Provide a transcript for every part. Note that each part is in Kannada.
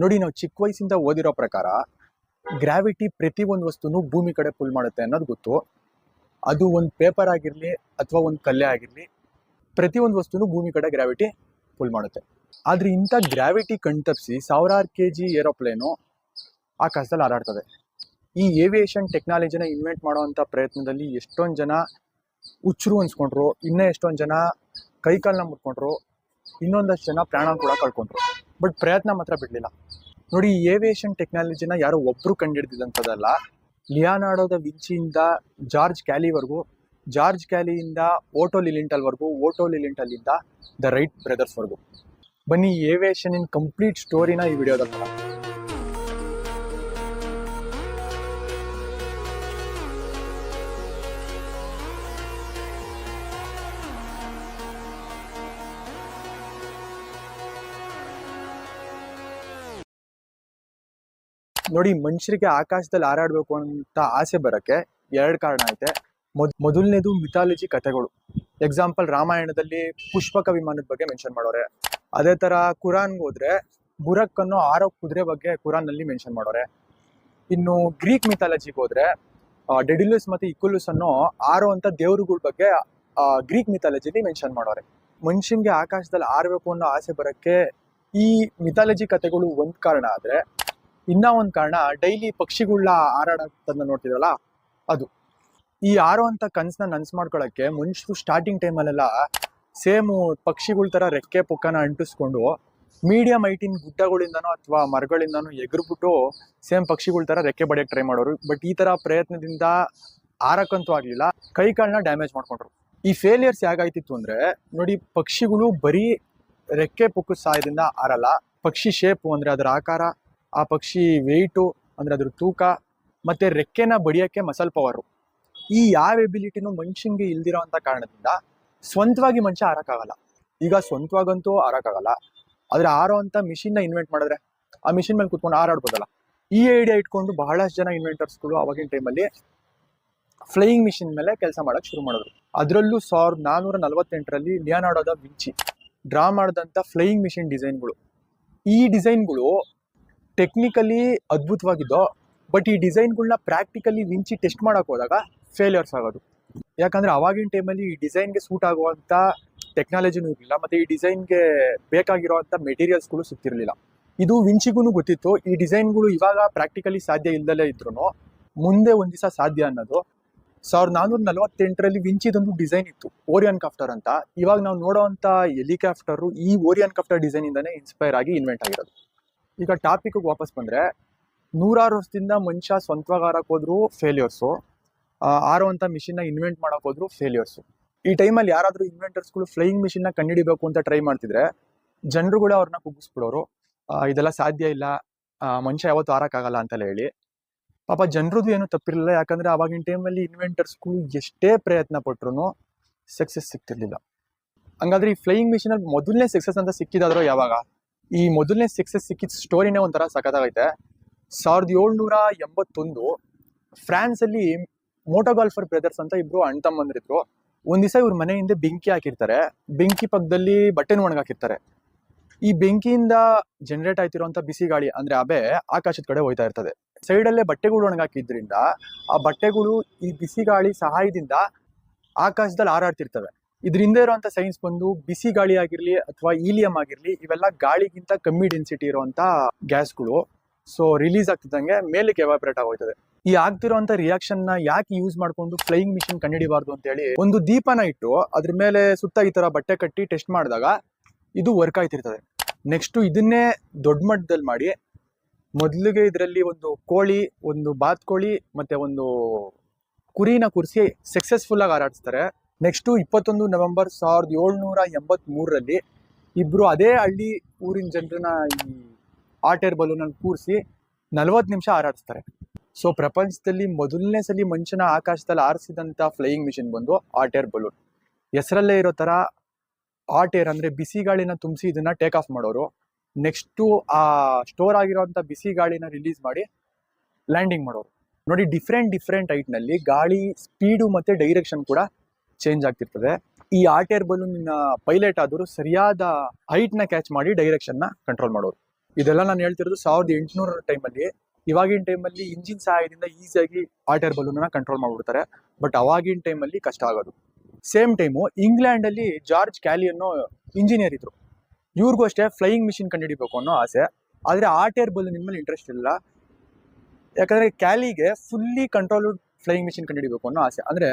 ನೋಡಿ, ನಾವು ಚಿಕ್ಕ ವಯಸ್ಸಿಂದ ಓದಿರೋ ಪ್ರಕಾರ ಗ್ರಾವಿಟಿ ಪ್ರತಿ ಒಂದು ವಸ್ತುನು ಭೂಮಿ ಕಡೆ ಪುಲ್ ಮಾಡುತ್ತೆ ಅನ್ನೋದು ಗೊತ್ತು. ಅದು ಒಂದು ಪೇಪರ್ ಆಗಿರಲಿ ಅಥವಾ ಒಂದು ಕಲ್ಲೆ ಆಗಿರಲಿ, ಪ್ರತಿ ಒಂದು ವಸ್ತುನು ಭೂಮಿ ಕಡೆ ಗ್ರಾವಿಟಿ ಪುಲ್ ಮಾಡುತ್ತೆ. ಆದರೆ ಇಂಥ ಗ್ರಾವಿಟಿ ಕಣ್ತಪ್ಪಿಸಿ ಸಾವಿರಾರು ಕೆ ಜಿ ಏರೋಪ್ಲೇನು ಆಕಾಶದಲ್ಲಿ ಹಾರಾಡ್ತದೆ. ಈ ಏವಿಯೇಷನ್ ಟೆಕ್ನಾಲಜಿನ ಇನ್ವೆಂಟ್ ಮಾಡುವಂಥ ಪ್ರಯತ್ನದಲ್ಲಿ ಎಷ್ಟೊಂದು ಜನ ಹುಚ್ಚರು ಅನ್ಸ್ಕೊಂಡ್ರು, ಇನ್ನೂ ಎಷ್ಟೊಂದು ಜನ ಕೈಕಾಲನ್ನ ಮುಟ್ಕೊಂಡ್ರು, ಇನ್ನೊಂದಷ್ಟು ಜನ ಪ್ರಾಣ ಕೂಡ ಕಳ್ಕೊಂಡ್ರು. ಬಟ್ ಪ್ರಯತ್ನ ಮಾತ್ರ ಬಿಡಲಿಲ್ಲ. ನೋಡಿ, ಈ ಏವಿಯೇಷನ್ ಟೆಕ್ನಾಲಜಿನ ಯಾರೋ ಒಬ್ರು ಕಂಡುಹಿಡಿದಿದ್ದಂಥದ್ದಲ್ಲ ಲಿಯಾನಾಡೋದ ವಿಂಚಿಯಿಂದ ಜಾರ್ಜ್ ಕ್ಯಾಲಿವರೆಗೂ, ಜಾರ್ಜ್ ಕ್ಯಾಲಿಯಿಂದ ಓಟೋ ಲಿಲಿಂಟಲ್ವರೆಗೂ, ಓಟೋ ಲಿಲಿಂಟಲ್ಲಿಂದ ದ ರೈಟ್ ಬ್ರದರ್ಸ್ವರೆಗೂ. ಬನ್ನಿ ಏವಿಯೇಷನ್ ಇನ್ ಕಂಪ್ಲೀಟ್ ಸ್ಟೋರಿನ ಈ ವಿಡಿಯೋದಲ್ಲಿ ನೋಡಿ ಮನುಷ್ಯರಿಗೆ ಆಕಾಶದಲ್ಲಿ ಹಾರಾಡ್ಬೇಕು ಅಂತ ಆಸೆ ಬರಕ್ಕೆ ಎರಡು ಕಾರಣ ಐತೆ. ಮೊದ್, ಮೊದಲನೇದು ಮಿಥಾಲಜಿ ಕಥೆಗಳು. ಎಕ್ಸಾಂಪಲ್ ರಾಮಾಯಣದಲ್ಲಿ ಪುಷ್ಪಕ ವಿಮಾನದ ಬಗ್ಗೆ ಮೆನ್ಷನ್ ಮಾಡೋರೆ. ಅದೇ ತರ ಕುರಾನ್ ಹೋದ್ರೆ ಬುರಕ್ ಅನ್ನೋ ಆರೋ ಕುದುರೆ ಬಗ್ಗೆ ಕುರಾನ್ನಲ್ಲಿ ಮೆನ್ಷನ್ ಮಾಡೋರೆ. ಇನ್ನು ಗ್ರೀಕ್ ಮಿಥಾಲಜಿಗೆ ಹೋದ್ರೆ ಡೆಡಿಲುಸ್ ಮತ್ತೆ ಇಕುಲುಸ್ ಅನ್ನೋ ಆರೋ ಅಂತ ದೇವರುಗಳ ಬಗ್ಗೆ ಗ್ರೀಕ್ ಮಿಥಾಲಜಿಲಿ ಮೆನ್ಷನ್ ಮಾಡೋರೆ. ಮನುಷ್ಯನ್ಗೆ ಆಕಾಶದಲ್ಲಿ ಆರಬೇಕು ಅನ್ನೋ ಆಸೆ ಬರೋಕ್ಕೆ ಈ ಮಿಥಾಲಜಿ ಕಥೆಗಳು ಒಂದು ಕಾರಣ ಆದ್ರೆ ಇನ್ನ ಒಂದ್ ಕಾರಣ ಡೈಲಿ ಪಕ್ಷಿಗಳ ಹಾರಾಡೋದನ್ನ ನೋಡ್ತಿದ್ರಲ್ಲ, ಅದು. ಈ ಆರೋ ಅಂತ ಕನ್ಸನ್ನ ನನ್ಸ್ ಮಾಡ್ಕೊಳಕ್ಕೆ ಮುಂಚೆ ಸ್ಟಾರ್ಟಿಂಗ್ ಟೈಮಲ್ಲೆಲ್ಲ ಸೇಮು ಪಕ್ಷಿಗಳ ತರ ರೆಕ್ಕೆ ಪುಕ್ಕನ ಅಂಟಿಸ್ಕೊಂಡು ಮೀಡಿಯಂ ಐಟಿನ್ ಗುಡ್ಡಗಳಿಂದನೋ ಅಥವಾ ಮರಗಳಿಂದನೋ ಎಗರ್ಬಿಟ್ಟು ಸೇಮ್ ಪಕ್ಷಿಗಳ ತರ ರೆಕ್ಕೆ ಬಡಿಯಕ್ ಟ್ರೈ ಮಾಡೋರು. ಬಟ್ ಈ ತರ ಪ್ರಯತ್ನದಿಂದ ಆರಕ್ಕಂತೂ ಆಗ್ಲಿಲ್ಲ. ಕೈ ಕಾಳನ್ನ ಡ್ಯಾಮೇಜ್ ಮಾಡ್ಕೊಂಡ್ರು. ಈ ಫೇಲಿಯರ್ಸ್ ಹೇಗಾಯ್ತಿತ್ತು ಅಂದ್ರೆ ನೋಡಿ ಪಕ್ಷಿಗಳು ಬರೀ ರೆಕ್ಕೆ ಪುಕ್ಕ ಸಹಾಯದಿಂದ ಹಾರಲ್ಲ. ಪಕ್ಷಿ ಶೇಪು ಅಂದ್ರೆ ಅದರ ಆಕಾರ ಆ ಪಕ್ಷಿ ವೆಯ್ಟು ಅಂದರೆ ಅದ್ರ ತೂಕ, ಮತ್ತು ರೆಕ್ಕೆನ ಬಡಿಯೋಕ್ಕೆ ಮಸಲ್ ಪವರು ಈ ಯಾವ ಎಬಿಲಿಟಿನೂ ಮನುಷ್ಯನಿಗೆ ಇಲ್ದಿರೋ ಅಂಥ ಕಾರಣದಿಂದ ಸ್ವಂತವಾಗಿ ಮನುಷ್ಯ ಆರೋಕ್ಕಾಗಲ್ಲ. ಈಗ ಸ್ವಂತವಾಗಂತೂ ಹಾರೋಕ್ಕಾಗಲ್ಲ ಆದರೆ ಆರೋ ಅಂಥ ಮಿಷಿನ್ನ ಇನ್ವೆಂಟ್ ಮಾಡಿದ್ರೆ, ಆ ಮಿಷಿನ್ ಮೇಲೆ ಕುತ್ಕೊಂಡು ಹಾರಾಡ್ಬೋದಲ್ಲ ಈ ಐಡಿಯಾ ಇಟ್ಕೊಂಡು ಬಹಳಷ್ಟು ಜನ ಇನ್ವೆಂಟರ್ಸ್ಗಳು ಅವಾಗಿನ ಟೈಮಲ್ಲಿ ಫ್ಲೈಯಿಂಗ್ ಮಿಷಿನ್ ಮೇಲೆ ಕೆಲಸ ಮಾಡೋಕ್ಕೆ ಶುರು ಮಾಡಿದ್ರು. ಅದರಲ್ಲೂ ಸಾವಿರದ ನಾನ್ನೂರ ನಲವತ್ತೆಂಟರಲ್ಲಿ ಲಿಯಾನಾಡೋದ ವಿಂಚಿ, ಡ್ರಾ ಮಾಡಿದಂಥ ಫ್ಲೈಯಿಂಗ್ ಮಿಷಿನ್ ಡಿಸೈನ್ಗಳು ಈ ಡಿಸೈನ್ಗಳು ಟೆಕ್ನಿಕಲಿ ಅದ್ಭುತವಾಗಿದ್ದೋ ಬಟ್ ಈ ಡಿಸೈನ್ಗಳನ್ನ ಪ್ರಾಕ್ಟಿಕಲಿ ವಿಂಚಿ ಟೆಸ್ಟ್ ಮಾಡೋಕೆ ಹೋದಾಗ ಫೇಲಿಯರ್ಸ್ ಆಗೋದು. ಯಾಕಂದರೆ ಅವಾಗಿನ ಟೈಮಲ್ಲಿ ಈ ಡಿಸೈನ್ಗೆ ಸೂಟ್ ಆಗುವಂಥ ಟೆಕ್ನಾಲಜಿನೂ ಇರಲಿಲ್ಲ, ಮತ್ತು ಈ ಡಿಸೈನ್ಗೆ ಬೇಕಾಗಿರೋವಂಥ ಮೆಟೀರಿಯಲ್ಸ್ಗಳು ಸಿಗ್ತಿರಲಿಲ್ಲ. ಇದು ವಿಂಚಿಗೂ ಗೊತ್ತಿತ್ತು, ಈ ಡಿಸೈನ್ಗಳು ಇವಾಗ ಪ್ರಾಕ್ಟಿಕಲಿ ಸಾಧ್ಯ ಇಲ್ಲದಲ್ಲೇ ಇದ್ರೂ ಮುಂದೆ ಒಂದು ದಿವಸ ಸಾಧ್ಯ ಅನ್ನೋದು. ಸಾವಿರದ ನಾನ್ನೂರ ನಲವತ್ತೆಂಟರಲ್ಲಿ ವಿಂಚಿದೊಂದು ಡಿಸೈನ್ ಇತ್ತು ಓರಿಯನ್ ಕಾಫ್ಟರ್ ಅಂತ. ಇವಾಗ ನಾವು ನೋಡೋವಂಥ ಹೆಲಿಕಾಪ್ಟರ್ ಈ ಓರಿಯನ್ ಕಾಫ್ಟರ್ ಡಿಸೈನಿಂದನೇ ಇನ್ಸ್ಪೈರ್ ಆಗಿ ಇನ್ವೆಂಟ್ ಆಗಿರೋದು. ಈಗ ಟಾಪಿಕ್ ವಾಪಸ್ ಬಂದ್ರೆ, ನೂರಾರು ವರ್ಷದಿಂದ ಮನುಷ್ಯ ಸ್ವಂತವಾಗಿ ಆರಕ್ ಹೋದ್ರು ಫೇಲಿಯರ್ಸು ಆರುವಂತ ಮಿಷಿನ್ನ ಇನ್ವೆಂಟ್ ಮಾಡಕ್ ಹೋದ್ರು ಫೇಲಿಯರ್ಸು ಈ ಟೈಮಲ್ಲಿ ಯಾರಾದ್ರೂ ಇನ್ವೆಂಟರ್ಸ್ಗಳು ಫ್ಲೈಯಿಂಗ್ ಮಿಷಿನ್ನ ಕಂಡುಹಿಡಿಬೇಕು ಅಂತ ಟ್ರೈ ಮಾಡ್ತಿದ್ರೆ ಜನರುಗಳು ಅವ್ರನ್ನ ಕುಗ್ಗಿಸ್ಬಿಡೋರು ಇದೆಲ್ಲ ಸಾಧ್ಯ ಇಲ್ಲ ಮನುಷ್ಯ ಯಾವತ್ತೂ ಆರೋಕ್ಕಾಗಲ್ಲ ಅಂತೆಲ್ಲ ಹೇಳಿ. ಪಾಪ ಜನರದ್ದು ಏನು ತಪ್ಪಿರಲಿಲ್ಲ, ಯಾಕಂದ್ರೆ ಅವಾಗಿನ ಟೈಮಲ್ಲಿ ಇನ್ವೆಂಟರ್ಸ್ಗಳು ಎಷ್ಟೇ ಪ್ರಯತ್ನ ಪಟ್ರು ಸಕ್ಸಸ್ ಸಿಗ್ತಿರ್ಲಿಲ್ಲ. ಹಂಗಾದ್ರೆ ಈ ಫ್ಲೈಯಿಂಗ್ ಮಿಷಿನಲ್ಲಿ ಮೊದಲನೇ ಸಕ್ಸಸ್ ಅಂತ ಸಿಕ್ಕಿದಾದ್ರೂ ಯಾವಾಗ? ಈ ಮೊದಲನೇ ಸಕ್ಸಸ್ ಸಿಕ್ಕಿದ ಸ್ಟೋರಿನೇ ಒಂಥರ ಸಖತ್ತಾಗೈತೆ. ಸಾವಿರದ ಏಳ್ನೂರ ಎಂಬತ್ತೊಂದು ಫ್ರಾನ್ಸಲ್ಲಿ ಮೋಟೋಗಾಲ್ಫರ್ ಬ್ರದರ್ಸ್ ಅಂತ ಇಬ್ರು ಅಣ್ಣ ತಮ್ಮಂದಿರಿದ್ರು. ಒಂದು ದಿವಸ ಇವ್ರ ಮನೆಯಿಂದ ಬೆಂಕಿ ಹಾಕಿರ್ತಾರೆ. ಬೆಂಕಿ ಪಕ್ಕದಲ್ಲಿ ಬಟ್ಟೆನ ಒಣಗಾಕಿರ್ತಾರೆ. ಈ ಬೆಂಕಿಯಿಂದ ಜನರೇಟ್ ಆಯ್ತಿರುವಂಥ ಬಿಸಿ ಗಾಳಿ ಅಂದ್ರೆ ಅಬೆ ಆಕಾಶದ ಕಡೆ ಹೋಯ್ತಾ ಇರ್ತದೆ. ಸೈಡಲ್ಲೇ ಬಟ್ಟೆಗಳು ಒಣಗಾಕಿದ್ರಿಂದ ಆ ಬಟ್ಟೆಗಳು ಈ ಬಿಸಿ ಗಾಳಿ ಸಹಾಯದಿಂದ ಆಕಾಶದಲ್ಲಿ ಹಾರಾಡ್ತಿರ್ತವೆ. ಇದ್ರಿಂದ ಇರುವಂತ ಸೈನ್ಸ್ ಬಂದು ಬಿಸಿ ಗಾಳಿ ಆಗಿರ್ಲಿ ಅಥವಾ ಈಲಿಯಂ ಆಗಿರ್ಲಿ, ಇವೆಲ್ಲ ಗಾಳಿಗಿಂತ ಕಮ್ಮಿ ಡೆನ್ಸಿಟಿ ಇರುವಂತ ಗ್ಯಾಸ್ಗಳು ಸೊ ರಿಲೀಸ್ ಆಗ್ತಿದ್ದಂಗೆ ಮೇಲಕ್ಕೆ ಎವಾಪರೇಟ್ ಆಗೋಯ್ತದೆ. ಈ ಆಗ್ತಿರುವಂತ ರಿಯಾಕ್ಷನ್ನ ಯಾಕೆ ಯೂಸ್ ಮಾಡ್ಕೊಂಡು ಫ್ಲೈಯಿಂಗ್ ಮಿಷಿನ್ ಕಂಡಿಡಿಬಾರ್ದು ಅಂತ ಹೇಳಿ ಒಂದು ದೀಪನ ಇಟ್ಟು ಅದ್ರ ಮೇಲೆ ಸುತ್ತ ಈ ತರ ಬಟ್ಟೆ ಕಟ್ಟಿ ಟೆಸ್ಟ್ ಮಾಡಿದಾಗ ಇದು ವರ್ಕ್ ಆಯ್ತಿರ್ತದೆ ನೆಕ್ಸ್ಟ್ ಇದನ್ನೇ ದೊಡ್ಡ ಮಟ್ಟದಲ್ಲಿ ಮಾಡಿ ಮೊದಲಿಗೆ ಇದರಲ್ಲಿ ಒಂದು ಕೋಳಿ, ಒಂದು ಬಾತ್ಕೋಳಿ ಮತ್ತೆ ಒಂದು ಕುರಿನ ಕುರಿಸಿ ಸಕ್ಸಸ್ಫುಲ್ ಆಗಿ ಹಾರಾಡಿಸ್ತಾರೆ. ನೆಕ್ಸ್ಟ್ ಇಪ್ಪತ್ತೊಂದು ನವೆಂಬರ್ ಸಾವಿರದ ಏಳ್ನೂರ ಎಂಬತ್ ಇಬ್ಬರು ಅದೇ ಹಳ್ಳಿ ಊರಿನ ಜನರನ್ನ ಈ ಆಟ್ ಏರ್ ಬಲೂನಲ್ಲಿ ಕೂರಿಸಿ ನಲ್ವತ್ತು ನಿಮಿಷ ಹಾರಾಡಿಸ್ತಾರೆ. ಸೊ, ಪ್ರಪಂಚದಲ್ಲಿ ಮೊದಲನೇ ಸಲ ಮನುಷ್ಯನ ಆಕಾಶದಲ್ಲಿ ಆರಿಸಿದಂಥ ಫ್ಲೈಯಿಂಗ್ ಮಿಷಿನ್ ಬಂದು ಆಟ್ ಏರ್ ಬಲೂನ್. ಹೆಸರಲ್ಲೇ ಇರೋ ಥರ ಆಟ್ ಏರ್ ಅಂದ್ರೆ ಬಿಸಿ ಗಾಳಿನ ತುಂಬಿಸಿ ಇದನ್ನ ಟೇಕ್ ಆಫ್ ಮಾಡೋರು. ನೆಕ್ಸ್ಟು ಆ ಸ್ಟೋರ್ ಆಗಿರೋಂಥ ಬಿಸಿ ಗಾಳಿನ ರಿಲೀಸ್ ಮಾಡಿ ಲ್ಯಾಂಡಿಂಗ್ ಮಾಡೋರು. ನೋಡಿ ಡಿಫ್ರೆಂಟ್ ಡಿಫ್ರೆಂಟ್ ಹೈಟ್ನಲ್ಲಿ ಗಾಳಿ ಸ್ಪೀಡು ಮತ್ತೆ ಡೈರೆಕ್ಷನ್ ಕೂಡ ಚೇಂಜ್ ಆಗ್ತಿರ್ತದೆ. ಈ ಆರ್ಟ್ ಏರ್ ಬಲೂನ್ ಪೈಲಟ್ ಆದರೂ ಸರಿಯಾದ ಹೈಟ್ನ ಕ್ಯಾಚ್ ಮಾಡಿ ಡೈರೆಕ್ಷನ್ನ ಕಂಟ್ರೋಲ್ ಮಾಡೋರು. ಇದೆಲ್ಲ ನಾನು ಹೇಳ್ತಿರೋದು ಸಾವಿರದ ಎಂಟುನೂರ ಟೈಮಲ್ಲಿ ಇವಾಗಿನ ಟೈಮಲ್ಲಿ ಇಂಜಿನ್ ಸಹಾಯದಿಂದ ಈಸಿಯಾಗಿ ಆರ್ಟ್ ಏರ್ ಬಲೂನ್ ಕಂಟ್ರೋಲ್ ಮಾಡಿಬಿಡ್ತಾರೆ. ಬಟ್ ಅವಾಗಿನ ಟೈಮಲ್ಲಿ ಕಷ್ಟ ಆಗೋದು. ಸೇಮ್ ಟೈಮು ಇಂಗ್ಲೆಂಡ್ ಅಲ್ಲಿ ಜಾರ್ಜ್ ಕ್ಯಾಲಿ ಅನ್ನೋ ಇಂಜಿನಿಯರ್ ಇದ್ರು. ಇವ್ರಿಗೂ ಅಷ್ಟೇ ಫ್ಲೈಯಿಂಗ್ ಮಿಷಿನ್ ಕಂಡುಹಿಡಿಬೇಕು ಅನ್ನೋ ಆಸೆ. ಆದ್ರೆ ಆರ್ಟ್ ಏರ್ ಬಲೂನ್ ಮೇಲೆ ಇಂಟ್ರೆಸ್ಟ್ ಇಲ್ಲ. ಯಾಕಂದ್ರೆ ಕ್ಯಾಲಿಗೆ ಫುಲ್ಲಿ ಕಂಟ್ರೋಲ್ ಫ್ಲೈಯಿಂಗ್ ಮಿಷಿನ್ ಕಂಡುಹಿಡಿಬೇಕು ಅನ್ನೋ ಆಸೆ. ಅಂದ್ರೆ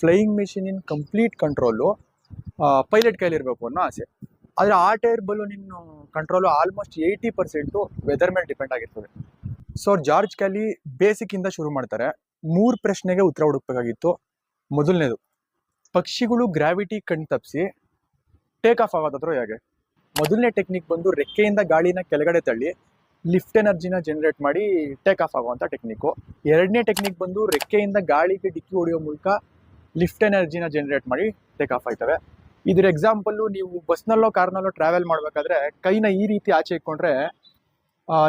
flying machine in complete control pilot ಕೈಲಿ ಇರಬೇಕು ಅನ್ನೋ ಆಸೆ. ಆದರೆ ಆ tyre balloon in control almost eighty percent weather ಮೇಲೆ ಡಿಪೆಂಡ್ ಆಗಿರ್ತದೆ. ಸೊ ಜಾರ್ಜ್ ಕ್ಯಾಲಿ ಬೇಸಿಕ್ ಇಂದ ಶುರು ಮಾಡ್ತಾರೆ. ಮೂರು ಪ್ರಶ್ನೆಗೆ ಉತ್ತರ ಹುಡುಕ್ಬೇಕಾಗಿತ್ತು. ಮೊದಲನೇದು, ಪಕ್ಷಿಗಳು ಗ್ರಾವಿಟಿ ಕಣ್ ತಪ್ಪಿಸಿ ಟೇಕ್ ಆಫ್ ಆಗೋದಾದ್ರೂ ಹೇಗೆ ಮೊದಲನೇ ಟೆಕ್ನಿಕ್ ಬಂದು ರೆಕ್ಕೆಯಿಂದ ಗಾಳಿನ ಕೆಳಗಡೆ ತಳ್ಳಿ ಲಿಫ್ಟ್ ಎನರ್ಜಿನ ಜನರೇಟ್ ಮಾಡಿ ಟೇಕ್ ಆಫ್ ಆಗುವಂಥ ಟೆಕ್ನಿಕ್ಕು ಎರಡನೇ ಟೆಕ್ನಿಕ್ ಬಂದು ರೆಕ್ಕೆಯಿಂದ ಗಾಳಿಗೆ ಡಿಕ್ಕಿ ಹೊಡೆಯೋ ಮೂಲಕ ಲಿಫ್ಟ್ ಎನರ್ಜಿನ ಜನರೇಟ್ ಮಾಡಿ ಟೇಕ್ ಆಫ್ ಆಯ್ತವೆ. ಇದ್ರ ಎಕ್ಸಾಂಪಲ್ಲು ನೀವು ಬಸ್ನಲ್ಲೋ ಕಾರ್ನಲ್ಲೋ ಟ್ರಾವೆಲ್ ಮಾಡಬೇಕಾದ್ರೆ ಕೈನ ಈ ರೀತಿ ಆಚೆ ಇಟ್ಕೊಂಡ್ರೆ